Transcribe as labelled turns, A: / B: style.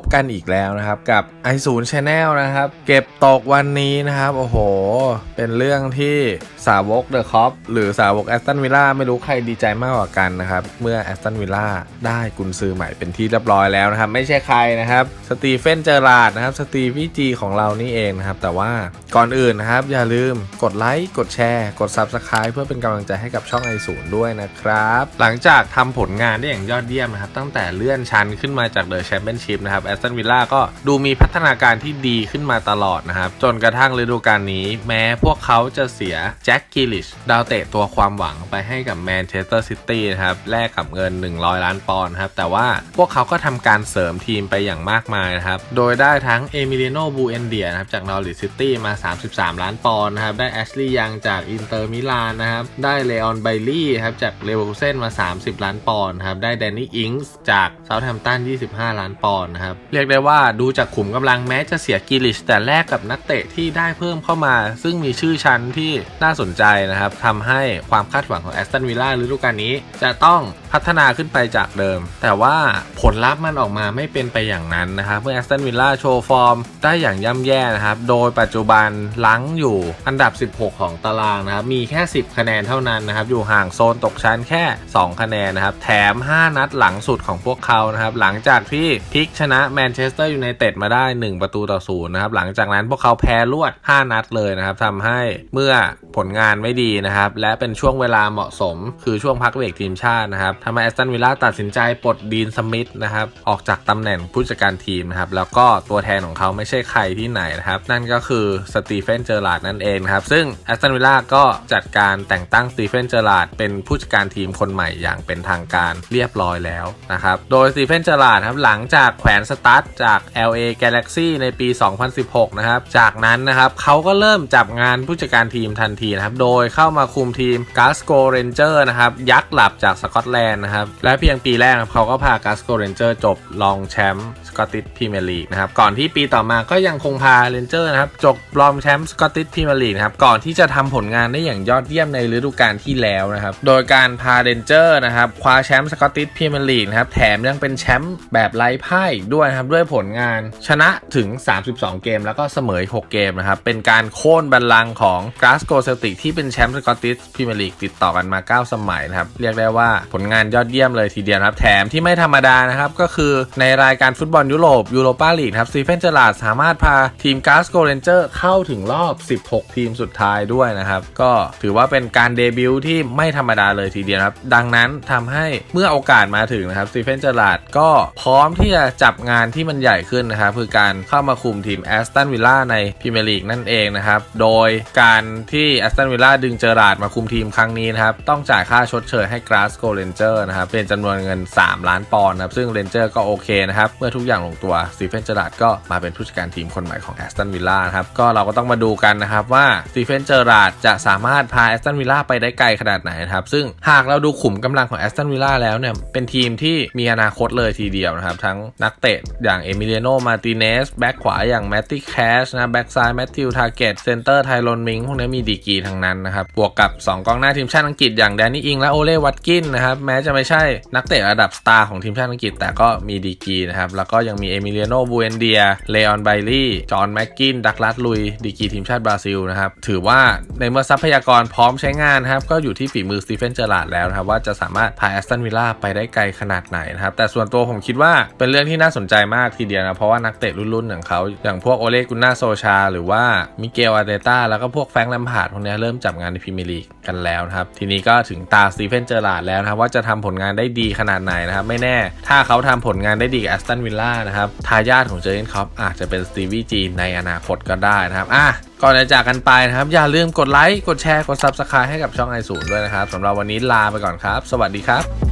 A: พบกันอีกแล้วนะครับกับ i 0 Channel นลนะครับ เก็บตกวันนี้นะครับ โอ้โห เป็นเรื่องที่สาวกเดอะคอปหรือสาวกแอสตันวิลล่าไม่รู้ใครดีใจมากกว่ากันนะครับ เมื่อแอสตันวิลล่าได้กุนซือใหม่เป็นที่เรียบร้อยแล้วนะครับ ไม่ใช่ใครนะครับ สตีเฟนเจอราร์ดนะครับ สตีวีจีของเรานี่เองนะครับ แต่ว่าก่อนอื่นนะครับ อย่าลืมกดไลค์กดแชร์กด Subscribe เพื่อเป็นกำลังใจให้กับช่อง i 0ด้วยนะครับหลังจากทำผลงานได้อย่างยอดเยี่ยมนะครับตั้งแต่เลื่อนชั้นขึ้นมาจากเดอะแชมเปี้ยนชิพนะครับแอสตันวิลล่าก็ดูมีพัฒนาการที่ดีขึ้นมาตลอดนะครับ จนกระทั่งฤดูกาลนี้ แม้พวกเขาจะเสียแจ็คกิลิชดาวเตะตัวความหวังไปให้กับแมนเชสเตอร์ซิตี้นะครับแลกกับเงิน 100 ล้านปอนด์ครับแต่ว่าพวกเขาก็ทำการเสริมทีมไปอย่างมากมายนะครับ โดยได้ทั้งเอมิเลโนบูเอนเดียนะครับจากนอริซิตี้มา 33 ล้านปอนด์นะครับได้แอชลีย์ยังจากอินเตอร์มิลานนะครับได้เลออนไบลี่ครับจากเลเวอร์คูเซนมา 30 ล้านปอนด์ครับได้แดนนี่อิงส์จากเซาท์แฮมป์ตัน25 ล้านปอนด์นะครับเรียกได้ว่าดูจากขุมกำลังแม้จะเสียกิลิชแต่แลกกับนักเตะที่ได้เพิ่มเข้ามา ซึ่งมีชื่อชั้นที่น่าสนใจนะครับทำให้ความคาดหวังของแอสตันวิลล่าฤดูกาลนี้จะต้องพัฒนาขึ้นไปจากเดิม แต่ว่าผลลัพธ์มันออกมาไม่เป็นไปอย่างนั้นนะครับเมื่อแอสตันวิลล่าโชว์ฟอร์มได้อย่างย่ำแย่นะครับ โดยปัจจุบันลังอยู่อันดับ 16 ของตารางนะครับ มีแค่ 10 คะแนนเท่านั้นนะครับ อยู่ห่างโซนตกชั้นแค่ 2 คะแนนนะครับ แถม 5 นัดหลังสุดของพวกเขานะครับ หลังจากที่พลิกชนะแมนเชสเตอร์ยูไนเต็ดมาได้ 1 ประตูต่อศูนย์นะครับ หลังจากนั้นพวกเขาแพ้รวด 5 นัดเลยนะครับทำให้เมื่อผลงานไม่ดีนะครับ และเป็นช่วงเวลาเหมาะสม คือช่วงพักเบรกทีมชาตินะครับทำให้แอสตันวิลล่าตัดสินใจปลดดีนสมิธนะครับออกจากตำแหน่งผู้จัดการทีมนะครับแล้วก็ตัวแทนของเขาไม่ใช่ใครที่ไหนนะครับนั่นก็คือสตีเฟนเจอร์ลาดนั่นเองครับซึ่งแอสตันวิลล่าก็จัดการแต่งตั้งสตีเฟนเจอร์ลาดเป็นผู้จัดการทีมคนใหม่อย่างเป็นทางการเรียบร้อยแล้วนะครับโดยสตีเฟนเจอร์ลาดครับหลังจากแขวนสตาร์ทจาก LA Galaxy ในปี 2016 นะครับจากนั้นนะครับเขาก็เริ่มจับงานผู้จัดการทีมทันทีนะครับโดยเข้ามาคุมทีม g a s c o Ranger นะครับยักษ์หลับจากสกอตแลนด์นะครับ และเพียงปีแรกครับเขาก็พา g a s c o Ranger จบรองแชมป์สกอตติชพรีเมียร์ลีกนะครับ ก่อนที่ปีต่อมาก็ยังคงพา Ranger นะครับจบรองแชมป์สกอตติชพรีเมียร์ลีกนะครับ ก่อนที่จะทำผลงานได้อย่างยอดเยี่ยมในฤดูกาลที่แล้วนะครับ โดยการพา Ranger นะครับคว้าแชมป์สกอตติชพรีเมียร์ลีกนะครับ แถมยังเป็นแชมป์แบบไร้พ่ายด้วยนะครับ ด้วยผลงานชนะถึง 32 เกม แล้วก็เสมอ6เกมนะครับ เป็นการโค่นบัลลังก์ของ Glasgow Celtic ที่เป็นแชมป์สกอตติชพรีเมียร์ลีกติดต่อกันมา 9 สมัยนะครับ เรียกได้ว่าผลงานยอดเยี่ยมเลยทีเดียวครับ แถมที่ไม่ธรรมดานะครับ ก็คือในรายการฟุตบอลยุโรปยูโรปาลีกครับสตีเฟนเจอร์ลาดสามารถพาทีม Glasgow Rangers เข้าถึงรอบ 16 ทีมสุดท้ายด้วยนะครับ ก็ถือว่าเป็นการเดบิวต์ที่ไม่ธรรมดาเลยทีเดียวครับ ดังนั้นทำให้เมื่อโอกาสมาถึงนะครับสตีเฟนเจอร์ลาดก็พร้อมที่จะจับงานที่มันใหญ่ขึ้นนะครับคือการเข้ามาคุมทีมแอสตันวิลล่าในพรีเมียร์ลีกนั่นเองนะครับ โดยการที่แอสตันวิลล่าดึงเจอราร์ดมาคุมทีมครั้งนี้นะครับต้องจ่ายค่าชดเชยให้กราสโกเรนเจอร์นะครับเป็นจำนวนเงิน 3 ล้านปอนด์นะครับซึ่งเรนเจอร์ก็โอเคนะครับเมื่อทุกอย่างลงตัวสตีเฟนเจอร์ดก็มาเป็นผู้จัดการทีมคนใหม่ของแอสตันวิลล่านะครับก็เราก็ต้องมาดูกันนะครับว่าสตีเฟนเจอร์ดจะสามารถพาแอสตันวิลล่าไปได้ไกลขนาดไหนนะครับซึ่งหากเราดูขุมกำลังของแอสตันวิลล่าแล้วเนี่ยเป็นทีมที่มีอนาคตเลยทีเดียวนะครับทั้งนักเตะอย่างเอมิเลียโนมาติเนสแบ็กขวาอย่างแมตติแคชนะแบ็กซ้ายแมตติวทาเกตเซนเตอร์ไทโรนมิงพวกนี้มีดีกีทั้งนั้นนะครับบวกกับ 2กองหน้าทีมชาติอังกฤษอย่างแดนนี่อิงและโอเล่วัตกินนะครับแม้จะไม่ใช่นักเตะระดับสตาร์ของทีมชาติอังกฤษ แต่ก็มีดีกีนะครับ แล้วก็ยังมีเอมิเลียโนบูเอนเดียเลออนไบลี่ จอห์นแม็กกิน ดักลัสลุย ดีกีทีมชาติบราซิลนะครับ ถือว่าในเมื่อทรัพยากรพร้อมใช้งานครับ ก็อยู่ที่ฝีมือสตีเฟนเจอร์ลาดแล้วนะครับ ว่าจะสามารถพาแอสตันวิลล่าไปได้ไกลขนาดไหนนะครับ แต่ส่วนตัวผมคิดว่าเป็นเรื่องที่น่าสนใจมากทีเดียวนะ เพราะว่านักเตะรุ่นๆอย่างเขา อย่างพวกโอเลกุนนาโซชา หรือว่ามิเกลอาเตต้าแล้วก็พวกแฟงแลมพาร์ดพวกนี้เริ่มจับงานในพรีเมียร์ลีกกันแล้วนะครับ ทีนี้ก็ถึงตาสตีเฟนเจอร์ลาดแล้วนะครับ ว่าจะทำผลงานได้ดีขนาดไหนนะครับ ไม่แน่ถ้าเขาทำผลงานได้ดีกับแอสตันวิลล่านะครับทายาทของเจอร์เกนคอปอาจจะเป็นสตีวีจีในอนาคตก็ได้นะครับอะก่อนจะจากกันไปนะครับ อย่าลืมกดไลค์กดแชร์กด Subscribe ให้กับช่องไอศูนย์ด้วยนะครับสำหรับวันนี้ลาไปก่อนครับ สวัสดีครับ